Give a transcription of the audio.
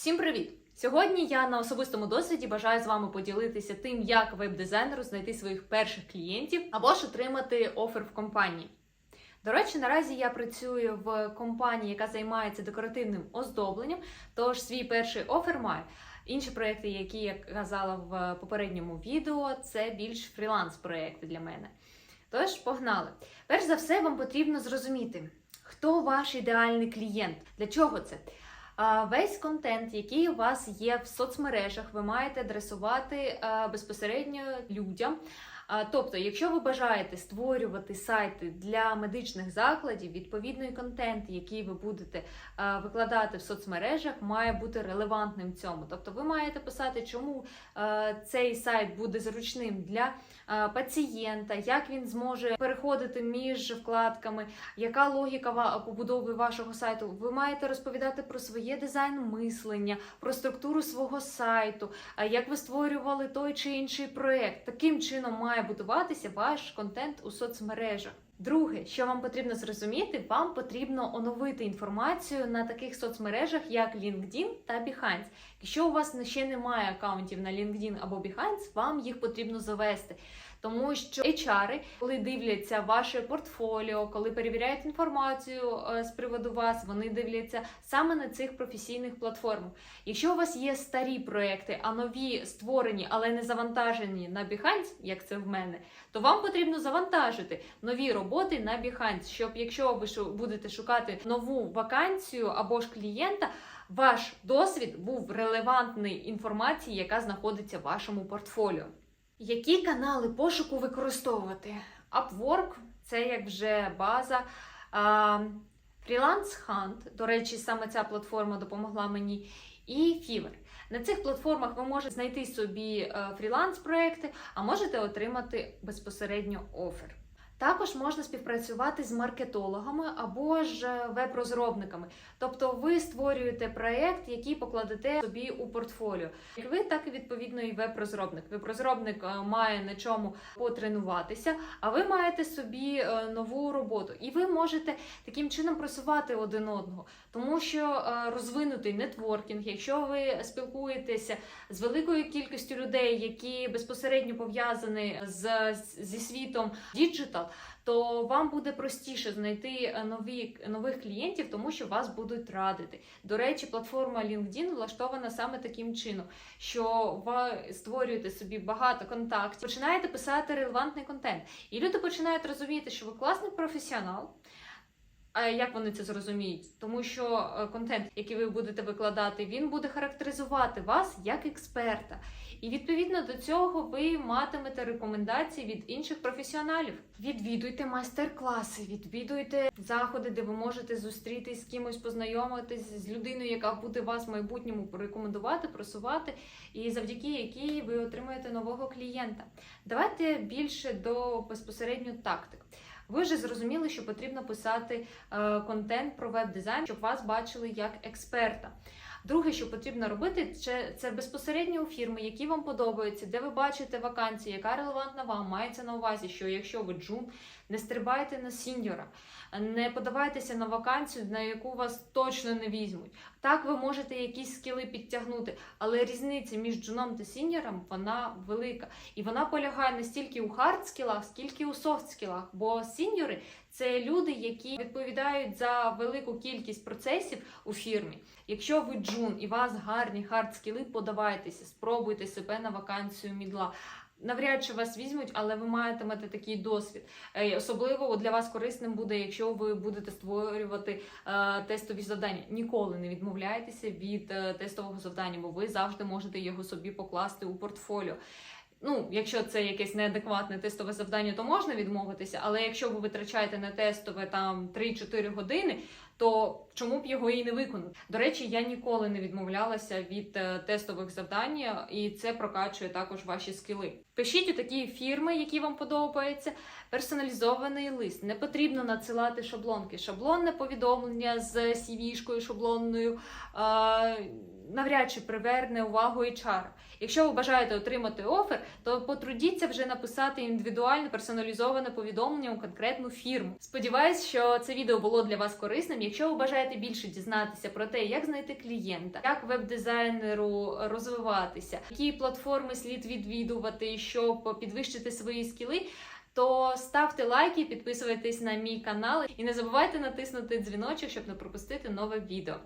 Всім привіт! Сьогодні я на особистому досвіді бажаю з вами поділитися тим, як веб-дизайнеру знайти своїх перших клієнтів або ж отримати офер в компанії. До речі, наразі я працюю в компанії, яка займається декоративним оздобленням, тож свій перший офер маю. Інші проекти, які я казала в попередньому відео, це більш фріланс-проекти для мене. Тож, погнали! Перш за все, вам потрібно зрозуміти, хто ваш ідеальний клієнт. Для чого це? Весь контент, який у вас є в соцмережах, ви маєте адресувати безпосередньо людям. Тобто, якщо ви бажаєте створювати сайти для медичних закладів, відповідний контент, який ви будете викладати в соцмережах, має бути релевантним цьому. Тобто, ви маєте писати, чому цей сайт буде зручним для пацієнта, як він зможе переходити між вкладками, яка логіка побудови вашого сайту. Ви маєте розповідати про своє дизайн мислення, про структуру свого сайту, як ви створювали той чи інший проект. Таким чином має будуватися ваш контент у соцмережах. Друге, що вам потрібно зрозуміти, вам потрібно оновити інформацію на таких соцмережах, як LinkedIn та Behance. Якщо у вас ще немає акаунтів на LinkedIn або Behance, вам їх потрібно завести. Тому що HR, коли дивляться ваше портфоліо, коли перевіряють інформацію е, з приводу вас, вони дивляться саме на цих професійних платформах. Якщо у вас є старі проекти, а нові створені, але не завантажені на Behance, як це в мене, то вам потрібно завантажити нові роботи на Behance, щоб якщо ви будете шукати нову вакансію або ж клієнта, ваш досвід був релевантний інформації, яка знаходиться в вашому портфоліо. Які канали пошуку використовувати? Upwork це як вже база. Freelance Hunt, до речі, саме ця платформа допомогла мені. І Fiverr. На цих платформах ви можете знайти собі е, фріланс-проекти, а можете отримати безпосередньо офер. Також можна співпрацювати з маркетологами або ж е, веб-розробниками. Тобто ви створюєте проєкт, який покладете собі у портфоліо. Як ви, так і відповідно і веб-розробник. Веб-розробник е, має на чому потренуватися, а ви маєте собі е, нову роботу. І ви можете таким чином просувати один одного, тому що розвинутий нетворкінг, якщо ви спілкуєтеся з великою кількістю людей, які безпосередньо пов'язані з, зі світом діджитал, то вам буде простіше знайти е, нові, нових клієнтів, тому що вас будуть радити. До речі, платформа LinkedIn влаштована саме таким чином, що ви створюєте собі багато контактів, починаєте писати релевантний контент, і люди починають розуміти, що ви класний професіонал. Як вони це зрозуміють? Тому що е, контент, який ви будете викладати, він буде характеризувати вас як експерта. І відповідно до цього ви матимете рекомендації від інших професіоналів. Відвідуйте майстер-класи, відвідуйте заходи, де ви можете зустрітись з кимось, познайомитись з людиною, яка буде вас в майбутньому порекомендувати, просувати, і завдяки якій ви отримаєте нового клієнта. Давайте більше до безпосередньо тактик. Ви вже зрозуміли, що потрібно писати е, контент про веб-дизайн, щоб вас бачили як експерта. Друге, що потрібно робити, це, безпосередньо у фірми, які вам подобаються, де ви бачите вакансію, яка релевантна вам. Мається на увазі, що якщо ви джун, не стрибайте на сіньора, не подавайтеся на вакансію, на яку вас точно не візьмуть. Так, ви можете якісь скіли підтягнути, але різниця між джуном та сіньором вона велика. І вона полягає не стільки у хард скілах, скільки у софт скілах. Бо сіньори це люди, які відповідають за велику кількість процесів у фірмі. Якщо ви джун і у вас гарні хард скіли, подавайтеся, спробуйте себе на вакансію мідла. Навряд чи вас візьмуть, але ви матимете такий досвід. Е, Особливо для вас корисним буде, якщо ви будете створювати е, тестові завдання. Ніколи не відмовляйтеся від е, тестового завдання, бо ви завжди можете його собі покласти у портфоліо. Ну, якщо це якесь неадекватне тестове завдання, то можна відмовитися. Але якщо ви витрачаєте на тестове там 3-4 години, то чому б його і не виконати? До речі, я ніколи не відмовлялася від е, тестових завдань, і це прокачує також ваші скіли. Пишіть у такі фірми, які вам подобаються. Персоналізований лист. Не потрібно надсилати шаблонки. Шаблонне повідомлення з CV-шкою шаблонною. Навряд чи приверне увагу HR. Якщо ви бажаєте отримати офер, то потрудіться вже написати індивідуальне персоналізоване повідомлення у конкретну фірму. Сподіваюсь, що це відео було для вас корисним. Якщо ви бажаєте більше дізнатися про те, як знайти клієнта, як веб-дизайнеру розвиватися, які платформи слід відвідувати, щоб підвищити свої скіли. То ставте лайки, підписуйтесь на мій канал і не забувайте натиснути дзвіночок, щоб не пропустити нове відео.